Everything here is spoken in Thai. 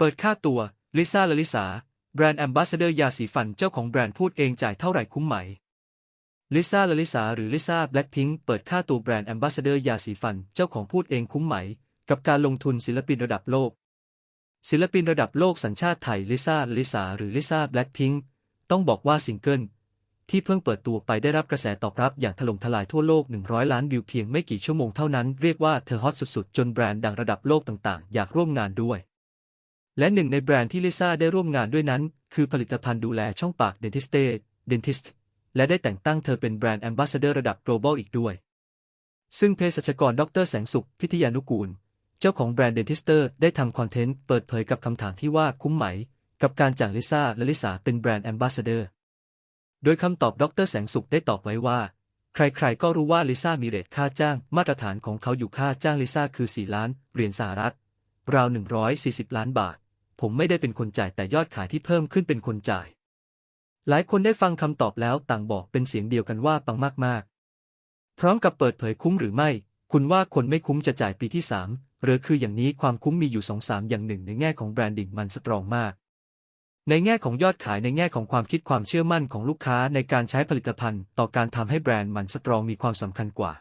เปิดค่าตัว ลิซ่าลลิสา แบรนด์แอมบาสเดอร์ยาสีฟันเจ้าของแบรนด์พูดเองจ่ายเท่าไหร่คุ้มไหม ลิซ่าลลิสาหรือลิซ่าแบล็คพิงเปิดค่าตัวแบรนด์แอมบาสเดอร์ยาสีฟันเจ้าของพูดเองคุ้มไหม กับการลงทุนศิลปินระดับโลก ศิลปินระดับโลกสัญชาติไทยลิซ่าลลิสาหรือลิซ่าแบล็คพิงต้องบอกว่าซิงเกิลที่เพิ่งเปิดตัวไปได้รับกระแสตอบรับอย่างถล่มทลายทั่วโลก 100 ล้านวิวเพียงไม่กี่ชั่วโมงเท่านั้น เรียกว่าเธอฮอตสุดๆ จนแบรนด์ดังระดับโลกต่างๆ อยากร่วมงานด้วย และหนึ่งในแบรนด์ที่ลิซ่าได้ร่วมงานด้วยนั้น คือผลิตภัณฑ์ดูแลช่องปาก Dentiste Dentist และได้แต่งตั้งเธอเป็นแบรนด์แอมบาสเดอร์ระดับ global อีกด้วย ซึ่งเภสัชกรดรแสงสุข พิทยานุกูล เจ้าของแบรนด์ Dentister ได้ทำคอนเทนต์เปิดเผยกับคำถามที่ว่าคุ้มไหม กับการจ้างลิซ่าและลิซ่าเป็นแบรนด์แอมบาสเดอร์โดยคำตอบดรแสงสุขได้ตอบไว้ว่า ใครๆ ก็รู้ว่าลิซ่ามีเรทค่าจ้างมาตรฐานของเขาอยู่ค่าจ้างลิซ่าคือ 4 ล้านเหรียญสหรัฐราว 140 ล้านบาท ผมไม่ได้เป็นคนจ่ายแต่ยอดขายที่เพิ่มขึ้นเป็นคนจ่าย หลายคนได้ฟังคำตอบแล้วต่างบอกเป็นเสียงเดียวกันว่าปังมากๆ พร้อมกับเปิดเผยคุ้มหรือไม่ คุณว่าคนไม่คุ้มจะจ่ายปีที่3หรือคืออย่างนี้ความคุ้มมีอยู่2-3อย่างหนึ่งในแง่ของแบรนดิ้งมันสตรองมาก ในแง่ของยอดขายในแง่ของความคิดความเชื่อมั่นของลูกค้าในการใช้ผลิตภัณฑ์ ต่อการทำให้แบรนด์มันสตรองมีความสำคัญกว่า